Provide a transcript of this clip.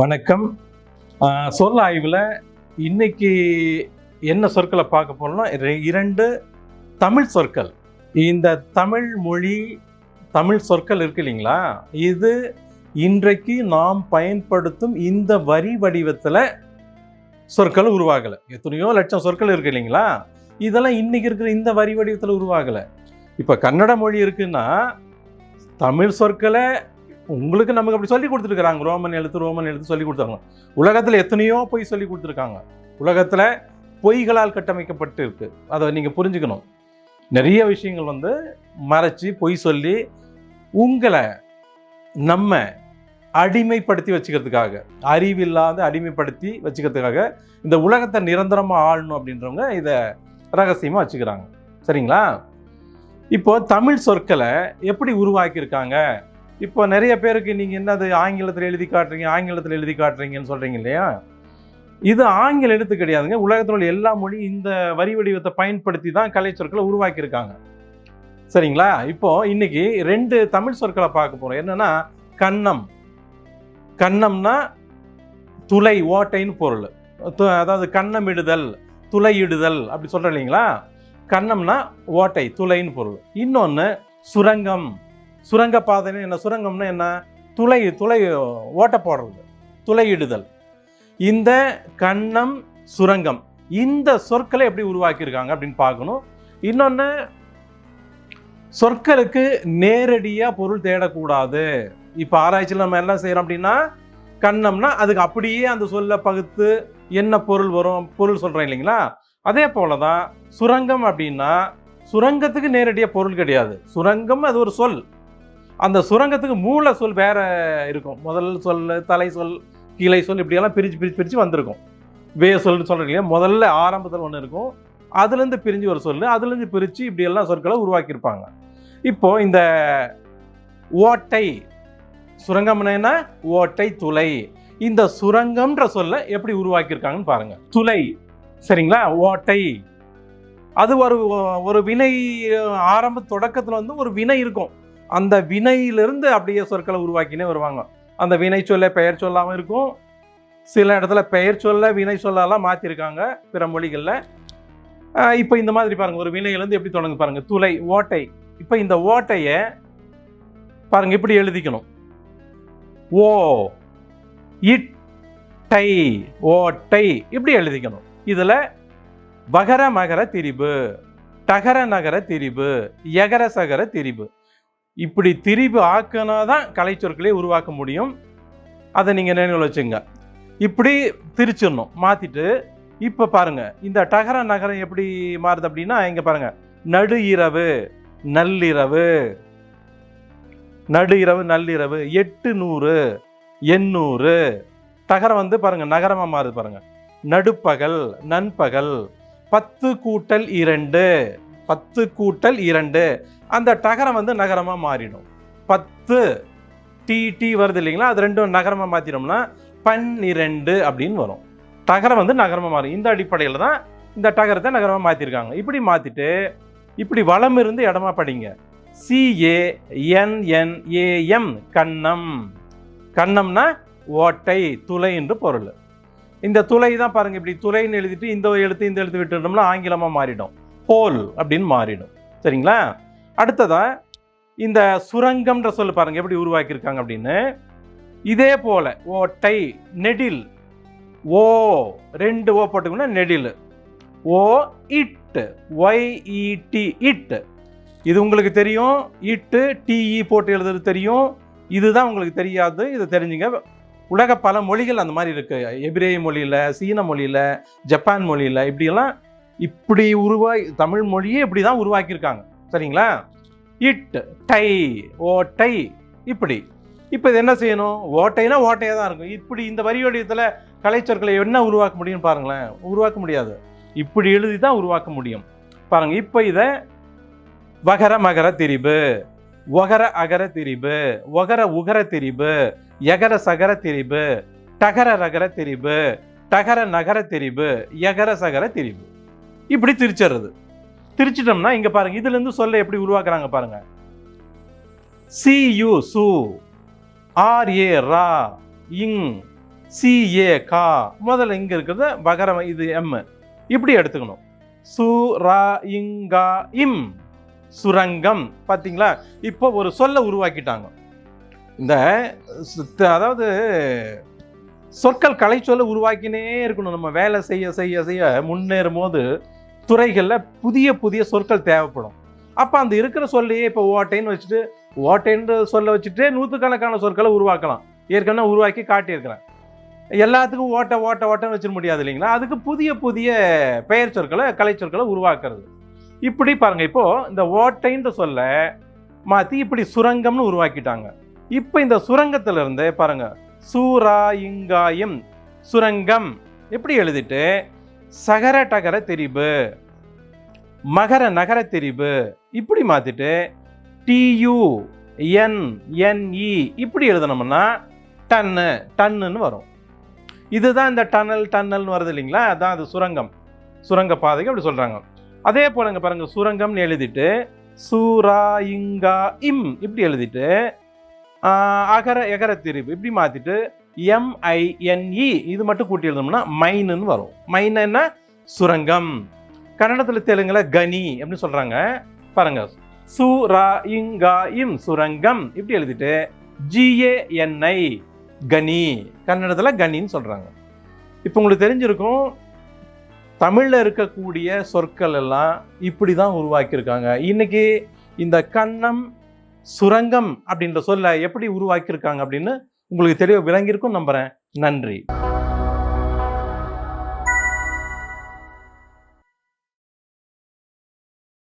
வணக்கம். சொல் ஆய்வில் இன்னைக்கு என்ன சொற்களை பார்க்க போகிறோம்னா இரண்டு தமிழ் சொற்கள். இந்த தமிழ் மொழி தமிழ் சொற்கள் இருக்கு இல்லைங்களா? இது இன்றைக்கு நாம் பயன்படுத்தும் இந்த வரி வடிவத்தில் சொற்கள் உருவாகலை. எத்தனையோ லட்சம் சொற்கள் இருக்கு இல்லைங்களா? இதெல்லாம் இன்னைக்கு இருக்கிற இந்த வரி வடிவத்தில் உருவாகலை. இப்போ கன்னட மொழி இருக்குன்னா தமிழ் சொற்களை உங்களுக்கு நமக்கு அப்படி சொல்லி கொடுத்துருக்குறாங்க. ரோமன் எழுத்து ரோமன் எழுத்து சொல்லி கொடுத்தாங்க உலகத்தில் எத்தனையோ பொய் சொல்லி கொடுத்துருக்காங்க. உலகத்தில் பொய்களால் கட்டமைக்கப்பட்டு இருக்கு. அதை நீங்கள் புரிஞ்சுக்கணும். நிறைய விஷயங்கள் வந்து மறைச்சி பொய் சொல்லி உங்களை நம்ம அடிமைப்படுத்தி வச்சுக்கிறதுக்காக அறிவில்லாத அடிமைப்படுத்தி வச்சுக்கிறதுக்காக இந்த உலகத்தை நிரந்தரமாக ஆளணும் அப்படின்றவங்க இதை ரகசியமாக வச்சுக்கிறாங்க. சரிங்களா? இப்போ தமிழ் சொற்களை எப்படி உருவாக்கியிருக்காங்க? இப்போ நிறைய பேருக்கு நீங்கள் என்னது ஆங்கிலத்தில் எழுதி காட்டுறீங்க ஆங்கிலத்தில் எழுதி காட்டுறீங்கன்னு சொல்கிறீங்க இல்லையா? இது ஆங்கில எழுத்து கிடையாதுங்க. உலகத்தில் உள்ள எல்லா மொழி இந்த வரி வடிவத்தை பயன்படுத்தி தான் கலை சொற்களை உருவாக்கியிருக்காங்க. சரிங்களா? இப்போ இன்னைக்கு ரெண்டு தமிழ் சொற்களை பார்க்க போகிறோம் என்னன்னா கன்னம் கன்னம்னா துளை ஓட்டைன்னு பொருள். து- அதாவது கன்னமிடுதல் துளையிடுதல் அப்படி சொல்கிறோம் இல்லைங்களா? கன்னம்னா ஓட்டை துளைன்னு பொருள். இன்னொன்று சுரங்கம். சுரங்கப்பாதைன்னு என்ன சுரங்கம்னா என்ன? துளை துளை ஓட்ட போடுறது துளையிடுதல். இந்த கன்னம் சுரங்கம் இந்த சொற்களை எப்படி உருவாக்கியிருக்காங்க அப்படின்னு பார்க்கணும். இன்னொன்று சொற்களுக்கு நேரடியாக பொருள் தேடக்கூடாது. இப்போ ஆராய்ச்சியில் நம்ம என்ன செய்கிறோம் அப்படின்னா கண்ணம்னா அதுக்கு அப்படியே அந்த சொல்ல பகுத்து என்ன பொருள் வரும் பொருள் சொல்கிறேன் இல்லைங்களா? அதே போல தான் சுரங்கம் அப்படின்னா சுரங்கத்துக்கு நேரடியாக பொருள் கிடையாது. சுரங்கம் அது ஒரு சொல். அந்த சுரங்கத்துக்கு மூல சொல் வேற இருக்கும். முதல் சொல் தலை சொல் கீழே சொல் இப்படியெல்லாம் பிரித்து பிரித்து பிரித்து வந்திருக்கும். வே சொல்னு சொல்கிறீங்க இல்லையா? முதல்ல ஆரம்பத்தில் ஒன்று இருக்கும். அதுலேருந்து பிரிஞ்சு ஒரு சொல் அதுலேருந்து பிரித்து இப்படியெல்லாம் சொற்களை உருவாக்கியிருப்பாங்க. இப்போ இந்த ஓட்டை சுரங்கம்னா ஓட்டை துளை. இந்த சுரங்கம்ன்ற சொல்ல எப்படி உருவாக்கியிருக்காங்கன்னு பாருங்க. துளை. சரிங்களா? ஓட்டை. அது ஒரு ஒரு வினை ஆரம்ப தொடக்கத்தில் வந்து ஒரு வினை இருக்கும். அந்த வினையிலிருந்து அப்படியே சொற்களை உருவாக்கினே வருவாங்க. அந்த வினை சொல்ல பெயர் சொல்லாமல் இருக்கும். சில இடத்துல பெயர் சொல்ல வினை சொல்லலாம் மாற்றிருக்காங்க பிற மொழிகளில். இப்போ இந்த மாதிரி பாருங்கள் ஒரு வினையிலேருந்து எப்படி தொடங்கு பாருங்கள் துளை ஓட்டை. இப்போ இந்த ஓட்டையை பாருங்கள் இப்படி எழுதிக்கணும். ஓ இட்டை ஓட்டை இப்படி எழுதிக்கணும். இதில் வகர மகர திரிபு டகர நகர திரிபு எகர சகர திரிபு. இப்படி திரிபு ஆக்கினா தான் கலைச்சொற்களை உருவாக்க முடியும். அதை நீங்கள் நினைவில் வச்சுங்க இப்படி திரிச்சிடணும் மாற்றிட்டு இப்போ பாருங்கள் இந்த டகர நகரம் எப்படி மாறுது அப்படின்னா இங்கே பாருங்கள் நடு இரவு நள்ளிரவு. நடு இரவு நள்ளிரவு எட்டு நூறு எண்ணூறு. தகரம் வந்து பாருங்கள் நகரமாக மாறுது பாருங்க. நடுப்பகல் நண்பகல் பத்து கூட்டல் இரண்டு பத்து கூட்டல் இரண்டு. அந்த டகரம் வந்து நகரமாக மாறிடும். பத்து டி டி வருது இல்லைங்களா? அது ரெண்டும் நகரமாக மாற்றினோம்னா பன்னிரெண்டு அப்படின்னு வரும். டகரம் வந்து நகரமாக மாறும். இந்த அடிப்படையில் தான் இந்த டகரத்தை நகரமாக மாற்றிருக்காங்க இப்படி மாற்றிட்டு இப்படி வளம் இருந்து இடமா படிங்க. சிஏஎன்என்ஏஎம் கண்ணம். கண்ணம்னா ஓட்டை துளை என்று பொருள். இந்த துளை தான் பாருங்கள் இப்படி துளைன்னு எழுதிட்டு இந்த எழுத்து இந்த எழுத்து விட்டுட்டோம்னா ஆங்கிலமாக மாறிடும். ஹோல் அப்படின்னு மாறிடும். சரிங்களா? அடுத்ததா இந்த சுரங்கம்ன்ற சொல்லு பாருங்க எப்படி உருவாக்கியிருக்காங்க அப்படின்னு. இதே போல ஓட்டை நெடில் ஓ ரெண்டு ஓ போட்டுக்கோன்னா நெடில். ஓ இட் ஒய்இடி இட் இது உங்களுக்கு தெரியும் இட்டு டிஇ போட்டு எழுதுறது தெரியும். இதுதான் உங்களுக்கு தெரியாது இது தெரிஞ்சுங்க. உலக பல மொழிகள் அந்த மாதிரி இருக்கு. எபிரேய மொழியில் சீன மொழியில் ஜப்பான் மொழியில் இப்படியெல்லாம் இப்படி உருவாய் தமிழ் மொழியே இப்படி தான் உருவாக்கியிருக்காங்க. சரிங்களா? இட் டை ஓட்டை இப்படி. இப்போ இது என்ன செய்யணும்? ஓட்டைனா ஓட்டையாக தான் இருக்கும். இப்படி இந்த வரி கலைச்சொற்களை என்ன உருவாக்க முடியும்னு பாருங்களேன். உருவாக்க முடியாது. இப்படி எழுதி தான் உருவாக்க முடியும். பாருங்கள் இப்போ இதை வகர மகர திரிபு ஒகர அகர திரிபு ஒகர உகர திரிபு எகர சகர திரிபு டகர ரகர திரிபு டகர நகர திரிபு எகர சகர திரிபு. இப்படி திரிச்சிடுறது. திரிச்சிட்டோம்னா இங்க பாருங்க இதுல இருந்து சொல்ல எப்படி உருவாக்குறாங்க பாருங்க. சி யு சு ஆர் ஏ ரா இங் ஏ கா முதல்ல இங்கே இருக்கிறது வகரம் இது எம் இப்படி எடுத்துக்கணும். சு ரா இங்கா இம் சுரங்கம். பார்த்தீங்களா இப்போ ஒரு சொல்ல உருவாக்கிட்டாங்க. இந்த அதாவது சொற்கள் கலை சொல்ல உருவாக்கினே இருக்கணும். நம்ம வேலை செய்ய செய்ய செய்ய முன்னேறும் போது துறைகளில் புதிய புதிய சொற்கள் தேவைப்படும். அப்போ அந்த இருக்கிற சொல்லையே இப்போ ஓட்டைன்னு வச்சுட்டு ஓட்டைன்ற சொல்ல வச்சுட்டு நூற்றுக்கணக்கான சொற்களை உருவாக்கலாம். ஏற்கனவே உருவாக்கி காட்டியிருக்கிறேன். எல்லாத்துக்கும் ஓட்ட ஓட்ட ஓட்டன்னு வச்சிட முடியாது இல்லைங்களா? அதுக்கு புதிய புதிய பெயர் சொற்களை கலை சொற்களை உருவாக்குறது. இப்படி பாருங்கள் இப்போது இந்த ஓட்டைன்ற சொல்ல மாற்றி இப்படி சுரங்கம்னு உருவாக்கிட்டாங்க. இப்போ இந்த சுரங்கத்திலிருந்து பாருங்கள் பாருங்க சூரா இங்காயம் சுரங்கம் எப்படி எழுதிட்டு சகர டகர தெரிவு மகர நகர தெரிவு இப்படி மாத்திட்டு டியு என் என்இ இப்படி எழுதணும்னா டன்னு டன்னுன்னு வரும். இதுதான் இந்த டனல் டன்னல்னு வருது இல்லைங்களா? அதான் அது சுரங்கம். சுரங்க பாதைக்கு அப்படி சொல்கிறாங்க அதே போலங்க பாருங்க சுரங்கம்னு எழுதிட்டு சூரா இங்கா இம் இப்படி எழுதிட்டு அகர எகர திரிவு இப்படி மாத்திட்டு எம்ஐஎன்இ இது மட்டும் கூட்டி எழுதணும்னா மைனுன்னு வரும். மைன்னா சுரங்கம். கன்னடத்தில் தெலுங்குல கனி அப்படின்னு சொல்றாங்க. பாருங்க. சு ரா இங்கா இம் சுரங்கம் இப்படி எழுதிட்டு ஜிஏஎன்ஐ கனி. கன்னடத்தில் கனின்னு சொல்றாங்க. இப்போ உங்களுக்கு தெரிஞ்சிருக்கும் தமிழில் இருக்கக்கூடிய சொற்கள் எல்லாம் இப்படி தான் உருவாக்கியிருக்காங்க. இன்னைக்கு இந்த கன்னம் சுரங்கம் அப்படின்ற சொல்ல எப்படி உருவாக்கியிருக்காங்க அப்படின்னு உங்களுக்கு தெளிவாக விளங்கியிருக்கும் நம்புறேன். நன்றி.